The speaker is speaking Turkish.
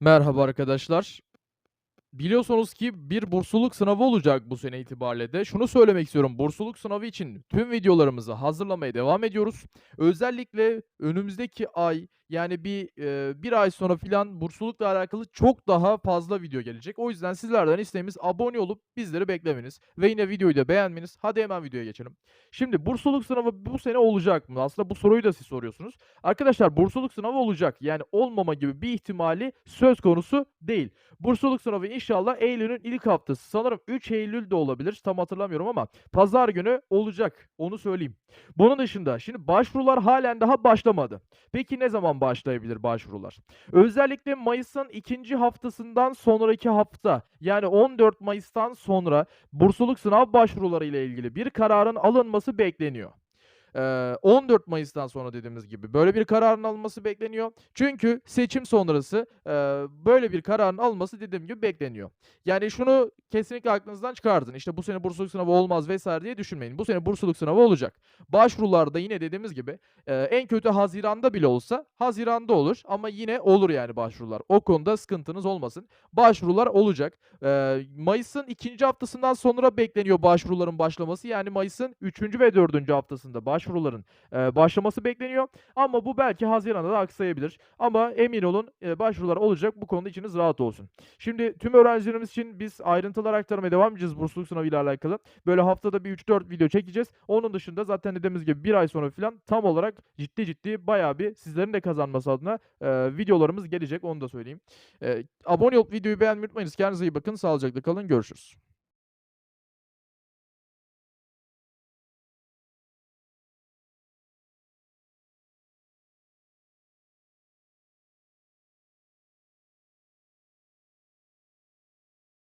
Merhaba arkadaşlar. Biliyorsunuz ki bir bursluluk sınavı olacak bu sene itibariyle de. Şunu söylemek istiyorum. Bursluluk sınavı için tüm videolarımızı hazırlamaya devam ediyoruz. Özellikle önümüzdeki ay yani bir e, bir ay sonra filan burslulukla alakalı çok daha fazla video gelecek. O yüzden sizlerden isteğimiz abone olup bizleri beklemeniz ve yine videoyu da beğenmeniz. Hadi hemen videoya geçelim. Şimdi bursluluk sınavı bu sene olacak mı? Aslında bu soruyu da siz soruyorsunuz. Arkadaşlar bursluluk sınavı olacak. Yani olmama gibi bir ihtimali söz konusu değil. Bursluluk sınavı inşallah Eylül'ün ilk haftası. Sanırım 3 Eylül de olabilir. Tam hatırlamıyorum ama pazar günü olacak. Onu söyleyeyim. Bunun dışında şimdi başvurular halen daha başlamadı. Peki ne zaman başlayabilir başvurular? Özellikle Mayıs'ın ikinci haftasından sonraki hafta yani 14 Mayıs'tan sonra bursluluk sınav başvuruları ile ilgili bir kararın alınması bekleniyor. Eee, 14 Mayıs'tan sonra dediğimiz gibi böyle bir kararın alınması bekleniyor. Çünkü seçim sonrası böyle bir kararın alınması dediğim gibi bekleniyor. Yani şunu kesinlikle aklınızdan çıkartın. İşte bu sene bursluluk sınavı olmaz vesaire diye düşünmeyin. Bu sene bursluluk sınavı olacak. Başvurularda yine dediğimiz gibi en kötü Haziran'da bile olsa Haziran'da olur ama yine olur yani başvurular. O konuda sıkıntınız olmasın. Başvurular olacak. Mayıs'ın ikinci haftasından sonra bekleniyor başvuruların başlaması. Yani Mayıs'ın 3. ve 4. haftasında başvuruların eee, başlaması bekleniyor. Ama bu belki Haziran'da da aksayabilir. Ama emin olun eee, başvurular olacak. Bu konuda içiniz rahat olsun. Şimdi tüm öğrencilerimiz için biz ayrıntılar aktarmaya devam edeceğiz bursluluk sınavı ile alakalı. Böyle haftada bir 3-4 video çekeceğiz. Onun dışında zaten dediğimiz gibi bir ay sonra falan tam olarak ciddi ciddi bayağı bir sizlerin de kazanması adına eee, videolarımız gelecek. Onu da söyleyeyim. Eee, abone olup videoyu beğenmeyi unutmayınız. Kendinize iyi bakın. Sağlıcakla kalın. Görüşürüz.